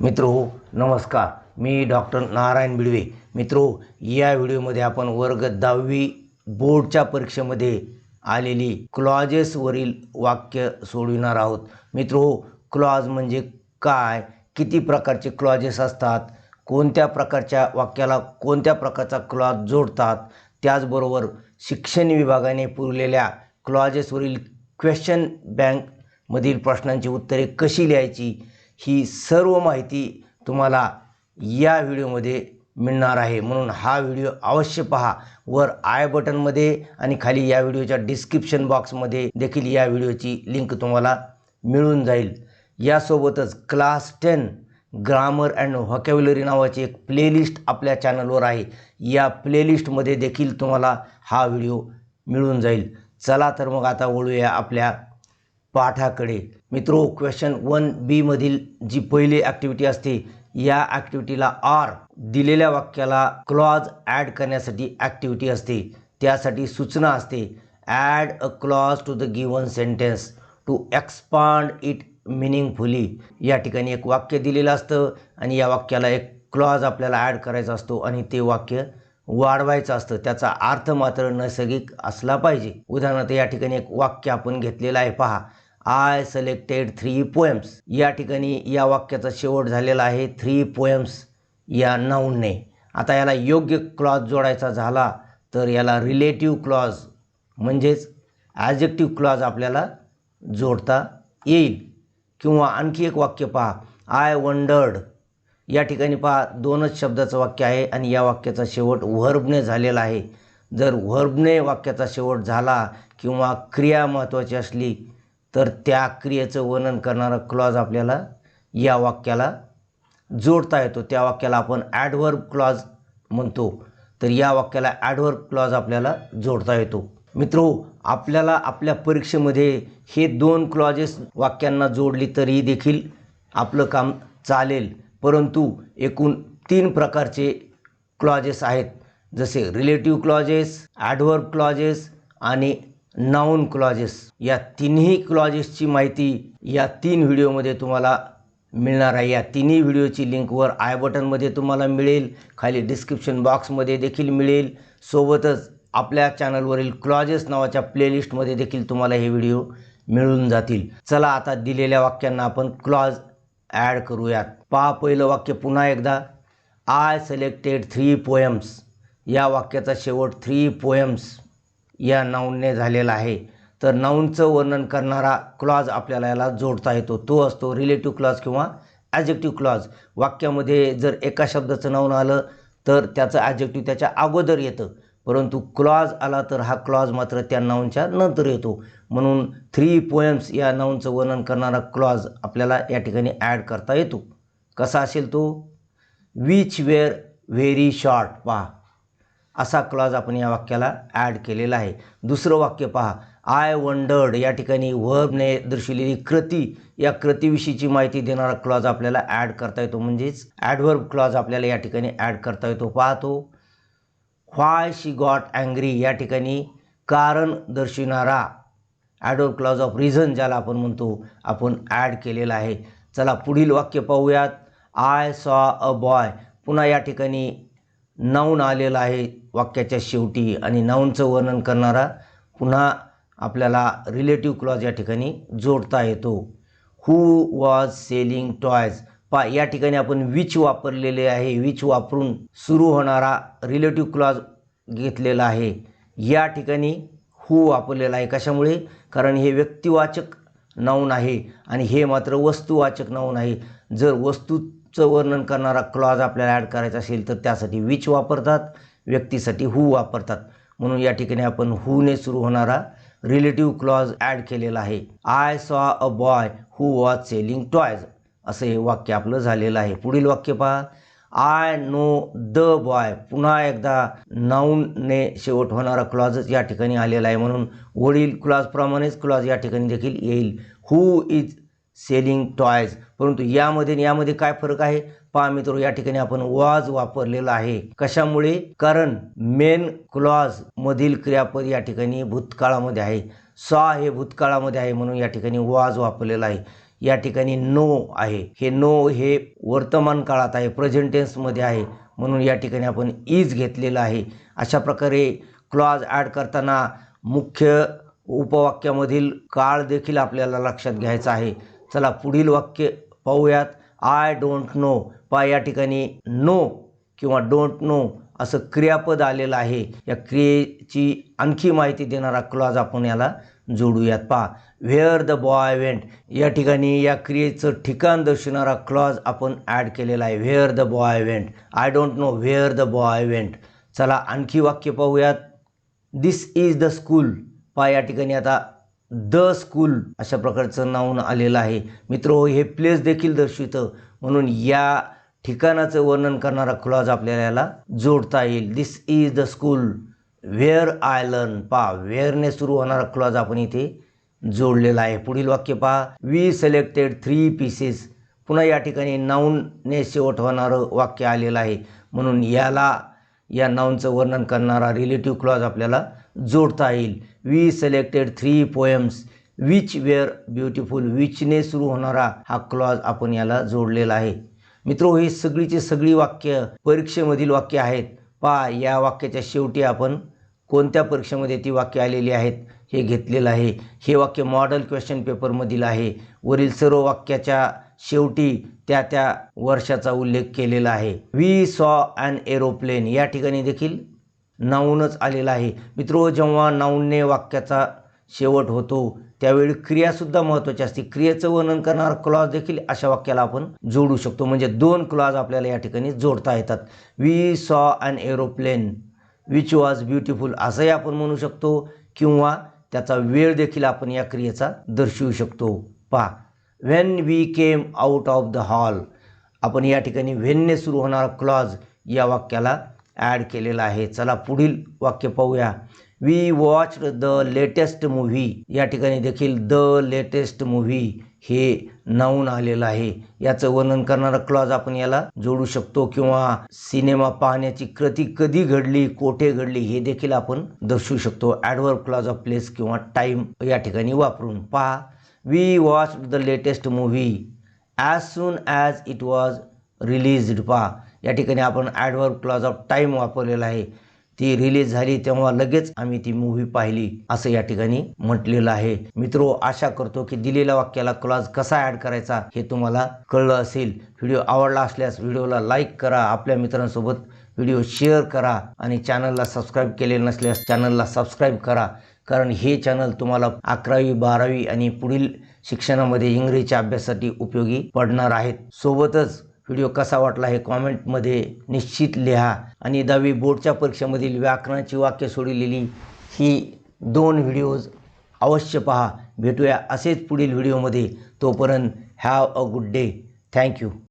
मित्रो नमस्कार. मी डॉक्टर नारायण बिडवे. मित्रो या व्हिडिओमध्ये आपण वर्ग दहावी बोर्डच्या परीक्षेमध्ये आलेली क्लॉजेसवरील वाक्य सोडविणार आहोत. मित्रो क्लॉज म्हणजे काय? किती प्रकारचे क्लॉजेस असतात? कोणत्या प्रकारच्या वाक्याला कोणत्या प्रकारचा क्लॉज जोडतात? त्याचबरोबर शिक्षण विभागाने पुरलेल्या क्लॉजेसवरील क्वेश्चन बँकमधील प्रश्नांची उत्तरे कशी लिहायची? ही सर्व माहिती तुम्हाला या व्हिडिओमध्ये मिळणार आहे. म्हणून हा व्हिडिओ अवश्य पहा. वर आय बटनमध्ये आणि खाली या व्हिडिओच्या डिस्क्रिप्शन बॉक्समध्ये देखील या व्हिडिओची लिंक तुम्हाला मिळून जाईल. यासोबतच class ten grammar and vocabulary नावाची एक प्लेलिस्ट आपल्या चॅनलवर आहे. या प्लेलिस्टमध्ये देखील तुम्हाला हा व्हिडिओ मिळून जाईल. चला तर मग आता वळूया आपल्या पाठाकडे. मित्रो क्वेश्चन वन बीमधील जी पहिली ॲक्टिव्हिटी असते या ॲक्टिव्हिटीला आर दिलेल्या वाक्याला क्लॉज ॲड करण्यासाठी ॲक्टिव्हिटी असते. त्यासाठी सूचना असते. Add a clause to the given sentence to expand it meaningfully या ठिकाणी एक वाक्य दिलेलं असतं आणि या वाक्याला एक क्लॉज आपल्याला ॲड करायचा असतो आणि ते वाक्य वाढवायचं असतं. त्याचा अर्थ मात्र नैसर्गिक असला पाहिजे. उदाहरणार्थ या ठिकाणी एक वाक्य आपण घेतलेलं आहे. पहा आय सिलेक्टेड थ्री पोएम्स या ठिकाणी या वाक्याचा शेवट झालेला आहे. थ्री पोएम्स या नाऊनने आता याला योग्य क्लॉज जोडायचा झाला तर याला रिलेटिव्ह क्लॉज म्हणजेच ॲजेक्टिव्ह क्लॉज आपल्याला जोडता येईल. किंवा आणखी एक वाक्य पहा. आय वंडर्ड या ठिकाणी पहा दोनच शब्दाचं वाक्य आहे आणि या वाक्याचा शेवट व्हर्बने झालेला आहे. जर व्हर्बने वाक्याचा शेवट झाला किंवा क्रिया महत्त्वाची असली तर त्या क्रियेचं वर्णन करणारा क्लॉज आपल्याला या वाक्याला जोडता येतो. त्या वाक्याला आपण ॲडव्हर्ब क्लॉज म्हणतो. तर या वाक्याला ॲडव्हर्ब क्लॉज आपल्याला जोडता येतो. मित्रो आपल्याला आपल्या परीक्षेमध्ये हे दोन क्लॉजेस वाक्यांना जोडली तरी देखील आपलं काम चालेल. परंतु एकूण तीन प्रकारचे क्लॉजेस आहेत जसे रिलेटिव्ह क्लॉजेस ॲडवर्ब क्लॉजेस आणि नाऊन क्लॉजेस या तिन्ही क्लॉजेसची माहिती या तीन व्हिडिओमध्ये तुम्हाला मिळणार आहे. या तिन्ही व्हिडिओची लिंकवर आय बटनमध्ये तुम्हाला मिळेल. खाली डिस्क्रिप्शन बॉक्समध्ये देखील मिळेल. सोबतच आपल्या चॅनलवरील क्लॉजेस नावाच्या प्लेलिस्टमध्ये देखील तुम्हाला हे व्हिडिओ मिळून जातील. चला आता दिलेल्या वाक्यांना आपण क्लॉज ॲड करूयात. पहा पहिलं वाक्य पुन्हा एकदा. आय सिलेक्टेड थ्री पोएम्स या वाक्याचा शेवट थ्री पोएम्स या नाऊनने झालेला आहे. तर नाऊनचं वर्णन करणारा क्लॉज आपल्याला याला जोडता येतो. तो असतो रिलेटिव्ह क्लॉज किंवा ॲजेक्टिव्ह क्लॉज वाक्यामध्ये जर एका शब्दाचं नाऊन आलं तर त्याचं ॲजेक्टिव्ह त्याच्या अगोदर येतं. परंतु क्लॉज आला तर हा क्लॉज मात्र त्या नाऊनच्या नंतर येतो. म्हणून थ्री पोएम्स या नाऊनचं वर्णन करणारा क्लॉज आपल्याला या ठिकाणी ॲड करता येतो. कसा असेल तो? विच वेअर व्हेरी शॉर्ट पहा. असा क्लॉज आपण या वाक्याला ॲड केलेला आहे. दुसरं वाक्य पहा. आय वंडर्ड या ठिकाणी व्हर्बने दर्शविलेली कृती या कृतीविषयीची माहिती देणारा क्लॉज आपल्याला ॲड करता येतो. म्हणजेच ॲडवर्ब क्लॉज आपल्याला या ठिकाणी ॲड करता येतो. पाहतो व्हाय शी गॉट अँग्री या ठिकाणी कारण दर्शविणारा. ॲडोर क्लॉज ऑफ रिझन ज्याला आपण म्हणतो आपण ॲड केलेला आहे. चला पुढील वाक्य पाहूयात. आय सॉ अ बॉय पुन्हा या ठिकाणी नाऊन आलेला आहे वाक्याच्या शेवटी आणि नाऊनचं वर्णन करणारा. पुन्हा आपल्याला रिलेटिव्ह क्लॉज या ठिकाणी जोडता येतो. हू वॉज सेलिंग टॉयज पा या ठिकाणी आपण विच वापरलेले आहे. विच वापरून सुरू होणारा रिलेटिव्ह क्लॉज घेतलेला आहे. या ठिकाणी हू वापरलेला आहे. कशामुळे? कारण हे व्यक्तिवाचक नाऊन आहे आणि हे मात्र वस्तुवाचक नाऊन आहे. जर वस्तूचं वर्णन करणारा क्लॉज आपल्याला ॲड करायचा असेल तर त्यासाठी विच वापरतात? व्यक्तीसाठी हू वापरतात. म्हणून या ठिकाणी आपण हूने सुरू होणारा रिलेटिव्ह क्लॉज ॲड केलेला आहे. I saw a boy who was selling toys असं हे वाक्य आपलं झालेलं आहे. पुढील वाक्य पहा. आय नो द बॉय पुन्हा एकदा नाऊनने शेवट होणारा क्लॉजच या ठिकाणी आलेला आहे. म्हणून वडील क्लॉजप्रमाणेच क्लॉज या ठिकाणी देखील येईल. हू इज सेलिंग टॉयज परंतु यामध्ये यामध्ये काय फरक आहे? पहा मित्र या ठिकाणी आपण वाज वापरलेला आहे. कशामुळे? कारण मेन क्लॉज मधील क्रियापद या ठिकाणी भूतकाळामध्ये आहे. सॉ हे भूतकाळामध्ये आहे म्हणून या ठिकाणी वाज वापरलेला आहे. या ठिकाणी नो आहे. हे नो हे वर्तमान काळात आहे प्रेझेंट टेन्समध्ये आहे. म्हणून या ठिकाणी आपण इज घेतलेलं आहे. अशा प्रकारे क्लॉज ॲड करताना मुख्य उपवाक्यामधील काळ देखील आपल्याला लक्षात घ्यायचा आहे. चला पुढील वाक्य पाहूयात. आय डोंट नो पा या ठिकाणी नो किंवा डोंट नो असं क्रियापद आलेलं आहे. या क्रियेची आणखी माहिती देणारा क्लॉज आपण याला जोडूयात. पहा व्हेअर द बॉय वेंट या ठिकाणी या क्रियेचं ठिकाण दर्शवणारा क्लॉज आपण ॲड केलेला आहे. Where the boy went I don't know where the boy went चला आणखी वाक्य पाहूयात. दिस इज द स्कूल पहा या ठिकाणी आता द स्कूल अशा प्रकारचं नाऊन आलेलं आहे. मित्र हो, हे प्लेस देखील दर्शवितं. म्हणून या ठिकाणाचं वर्णन करणारा क्लॉज आपल्याला याला जोडता येईल. This is the school where I learn पहा वेअरने सुरू होणारा क्लॉज आपण इथे जोडलेला आहे. पुढील वाक्य पहा. वी सिलेक्टेड थ्री पीसेस पुन्हा या ठिकाणी नाऊनने शेवट होणारं वाक्य आलेलं आहे. म्हणून याला या नाऊनचं वर्णन करणारा रिलेटिव्ह क्लॉज आपल्याला जोडता येईल. We selected three poems which were beautiful विचने सुरू होणारा हा क्लॉज आपण याला जोडलेला आहे. मित्रो हे सगळीचे सगळी वाक्य परीक्षेमधील वाक्य आहेत. पा या वाक्याच्या शेवटी आपण कोणत्या परीक्षेमध्ये ती वाक्य आलेली आहेत हे घेतलेलं आहे. हे वाक्य मॉडेल क्वेश्चन पेपरमधील आहे. वरील सर्व वाक्याच्या शेवटी त्या त्या वर्षाचा उल्लेख केलेला आहे. वी सॉ अँड एरोप्लेन या ठिकाणी देखील नाऊनच आलेला आहे. मित्रो जेव्हा नाऊनने वाक्याचा शेवट होतो त्यावेळी क्रियासुद्धा महत्त्वाची असते. क्रियेचं वर्णन करणारा क्लॉज देखील अशा वाक्याला आपण जोडू शकतो. म्हणजे दोन क्लॉज आपल्याला या ठिकाणी जोडता येतात. We saw an aeroplane which was beautiful असंही आपण म्हणू शकतो किंवा त्याचा वेळ देखील आपण या क्रियेचा दर्शवू शकतो. पहा. When we came out of the hall आपण या ठिकाणी व्हेनने सुरू होणारा क्लॉज या वाक्याला ॲड केलेला आहे. चला पुढील वाक्य पाहूया. We watch the latest movie या ठिकाणी देखील द लेटेस्ट मूव्ही हे नाऊन आलेलं आहे. याचं वर्णन करणारा क्लॉज आपण याला जोडू शकतो किंवा सिनेमा पाहण्याची कृती कधी घडली कोठे घडली हे देखील आपण दर्शवू शकतो. ॲडवर्ब क्लॉज ऑफ प्लेस किंवा टाईम या ठिकाणी वापरून. पहा. We watch the latest movie as soon as it was released पहा. या ठिकाणी आपण ॲडवर्ब क्लॉज ऑफ टाईम वापरलेला आहे. ती रिलीज झाली तेव्हा लगेच आम्ही ती मूव्ही पाहिली असं या ठिकाणी म्हटलेलं आहे. मित्रो आशा करतो की दिलेल्या वाक्याला क्लॉज कसा ॲड करायचा हे तुम्हाला कळलं असेल. व्हिडिओ आवडला असल्यास व्हिडिओला लाईक करा आपल्या मित्रांसोबत व्हिडिओ शेअर करा आणि चॅनलला सबस्क्राईब केले नसल्यास चॅनलला सबस्क्राईब करा. कारण हे चॅनल तुम्हाला अकरावी बारावी आणि पुढील शिक्षणामध्ये इंग्रजीच्या अभ्यासासाठी उपयोगी पडणार आहेत. सोबतच व्हिडिओ कसा वाटला हे कॉमेंटमध्ये निश्चित लिहा. आणि दहावी बोर्डच्या परीक्षेमधील व्याकरणाची वाक्य सोडलेली ही दोन व्हिडिओज अवश्य पहा. भेटूया असेच पुढील व्हिडिओमध्ये. तोपर्यंत have a good day thank you